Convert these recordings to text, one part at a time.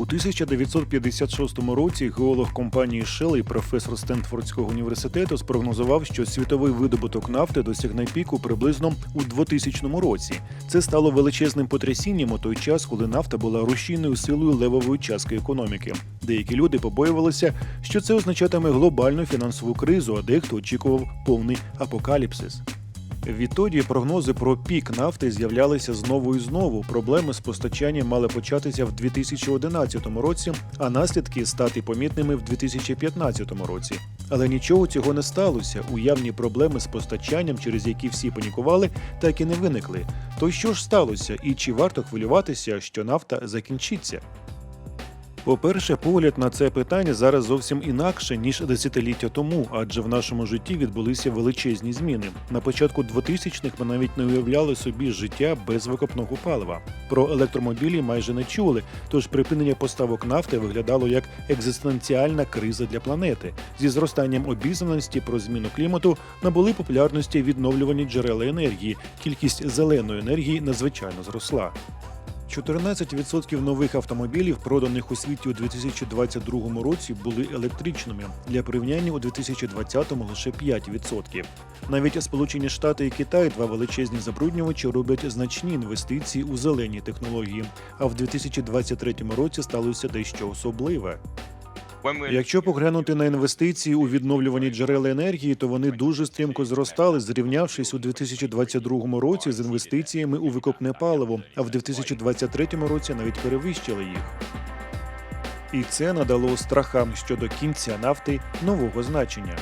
У 1956 році геолог компанії Shell і професор Стенфордського університету спрогнозував, що світовий видобуток нафти досягне піку приблизно у 2000 році. Це стало величезним потрясінням у той час, коли нафта була рушійною силою левової частки економіки. Деякі люди побоювалися, що це означатиме глобальну фінансову кризу, а дехто очікував повний апокаліпсис. Відтоді прогнози про пік нафти з'являлися знову і знову. Проблеми з постачанням мали початися в 2011 році, а наслідки стати помітними в 2015 році. Але нічого цього не сталося. Уявні проблеми з постачанням, через які всі панікували, так і не виникли. То що ж сталося, і чи варто хвилюватися, що нафта закінчиться? По-перше, погляд на це питання зараз зовсім інакше ніж десятиліття тому, адже в нашому житті відбулися величезні зміни. На початку 2000-х ми навіть не уявляли собі життя без викопного палива. Про електромобілі майже не чули, тож припинення поставок нафти виглядало як екзистенціальна криза для планети. Зі зростанням обізнаності про зміну клімату набули популярності відновлювані джерела енергії. Кількість зеленої енергії надзвичайно зросла. 14% нових автомобілів, проданих у світі у 2022 році, були електричними. Для порівняння у 2020-му лише 5%. Навіть Сполучені Штати і Китай, два величезні забруднювачі, роблять значні інвестиції у зелені технології. А в 2023 році сталося дещо особливе. Якщо поглянути на інвестиції у відновлювані джерела енергії, то вони дуже стрімко зростали, зрівнявшись у 2022 році з інвестиціями у викопне паливо, а в 2023 році навіть перевищили їх. І це надало страхам щодо кінця нафти нового значення.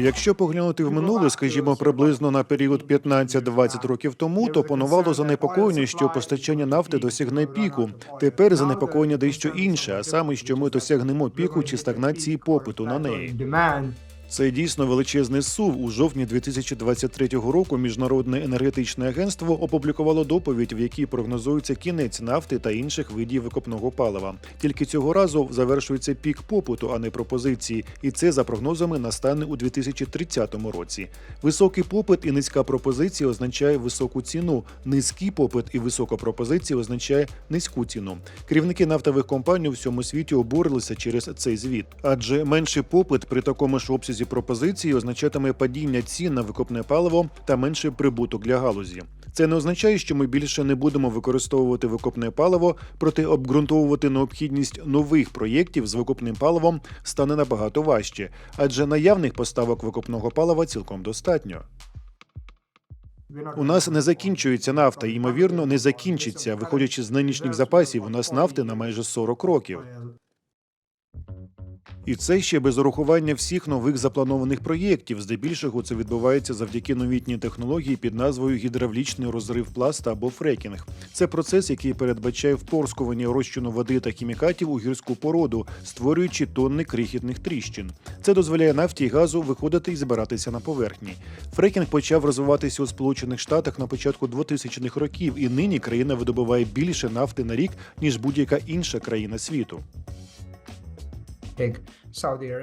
Якщо поглянути в минуле, скажімо, приблизно на період 15-20 років тому, то панувало занепокоєння, що постачання нафти досягне піку. Тепер занепокоєння дещо інше, а саме, що ми досягнемо піку чи стагнації попиту на неї. Це дійсно величезний сув. У жовтні 2023 року Міжнародне енергетичне агентство опублікувало доповідь, в якій прогнозується кінець нафти та інших видів викопного палива. Тільки цього разу завершується пік попиту, а не пропозиції, і це за прогнозами настане у 2030 році. Високий попит і низька пропозиція означає високу ціну. Низький попит і висока пропозиція означає низьку ціну. Керівники нафтових компаній у всьому світі обурилися через цей звіт, адже менший попит при такому ж обсязі пропозиції означатиме падіння цін на викопне паливо та менший прибуток для галузі. Це не означає, що ми більше не будемо використовувати викопне паливо, проте обґрунтовувати необхідність нових проєктів з викопним паливом стане набагато важче, адже наявних поставок викопного палива цілком достатньо. У нас не закінчується нафта, і, ймовірно, не закінчиться. Виходячи з нинішніх запасів, у нас нафти на майже 40 років. І це ще без урахування всіх нових запланованих проєктів. Здебільшого це відбувається завдяки новітній технології під назвою гідравлічний розрив пласта або фрекінг. Це процес, який передбачає впорскування розчину води та хімікатів у гірську породу, створюючи тонни крихітних тріщин. Це дозволяє нафті і газу виходити і збиратися на поверхні. Фрекінг почав розвиватися у Сполучених Штатах на початку 2000-х років, і нині країна видобуває більше нафти на рік ніж будь-яка інша країна світу.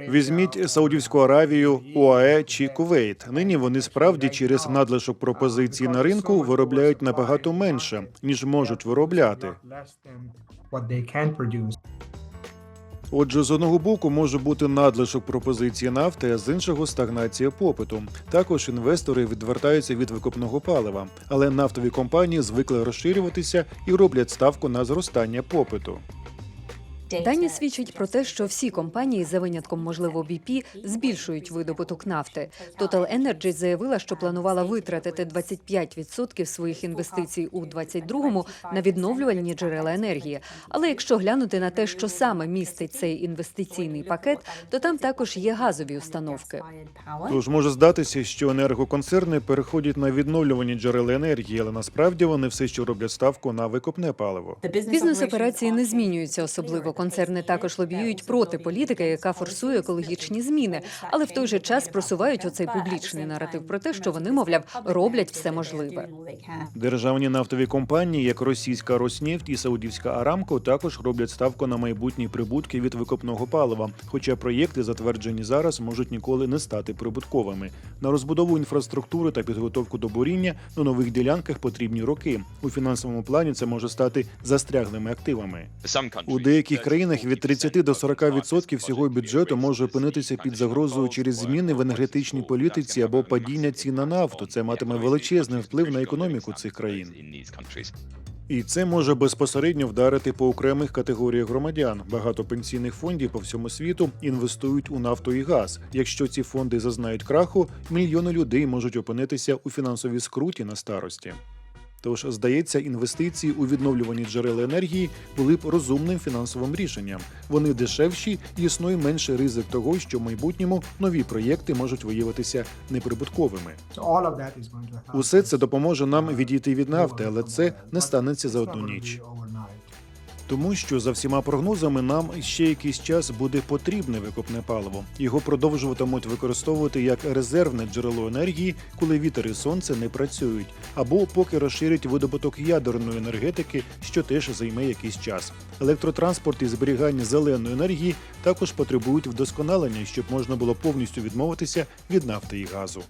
Візьміть Саудівську Аравію, УАЕ чи Кувейт. Нині вони справді через надлишок пропозицій на ринку виробляють набагато менше, ніж можуть виробляти. Отже, з одного боку може бути надлишок пропозиції нафти, а з іншого стагнація попиту. Також інвестори відвертаються від викопного палива, але нафтові компанії звикли розширюватися і роблять ставку на зростання попиту. Дані свідчать про те, що всі компанії, за винятком можливо BP, збільшують видобуток нафти. Total Energy заявила, що планувала витратити 25% своїх інвестицій у 22-му на відновлювальні джерела енергії. Але якщо глянути на те, що саме містить цей інвестиційний пакет, то там також є газові установки. Тож може здатися, що енергоконцерни переходять на відновлювані джерела енергії, але насправді вони все ще роблять ставку на викопне паливо. Бізнес операції не змінюються особливо, концерни також лобіюють проти політики, яка форсує екологічні зміни, але в той же час просувають оцей публічний наратив про те, що вони, мовляв, роблять все можливе. Державні нафтові компанії, як російська Роснефть і Саудівська Арамко, також роблять ставку на майбутні прибутки від викопного палива. Хоча проєкти, затверджені зараз, можуть ніколи не стати прибутковими. На розбудову інфраструктури та підготовку до буріння на нових ділянках потрібні роки. У фінансовому плані це може стати застряглими активами. У деяких країнах від 30 до 40% всього бюджету може опинитися під загрозою через зміни в енергетичній політиці або падіння цін на нафту. Це матиме величезний вплив на економіку цих країн. І це може безпосередньо вдарити по окремих категоріях громадян. Багато пенсійних фондів по всьому світу інвестують у нафту і газ. Якщо ці фонди зазнають краху, мільйони людей можуть опинитися у фінансовій скруті на старості. Тож, здається, інвестиції у відновлювані джерела енергії були б розумним фінансовим рішенням. Вони дешевші і існує менший ризик того, що в майбутньому нові проєкти можуть виявитися неприбутковими. Усе це допоможе нам відійти від нафти, але це не станеться за одну ніч. Тому що за всіма прогнозами нам ще якийсь час буде потрібне викопне паливо. Його продовжуватимуть використовувати як резервне джерело енергії, коли вітер і сонце не працюють, або поки розширять видобуток ядерної енергетики, що теж займе якийсь час. Електротранспорт і зберігання зеленої енергії також потребують вдосконалення, щоб можна було повністю відмовитися від нафти і газу.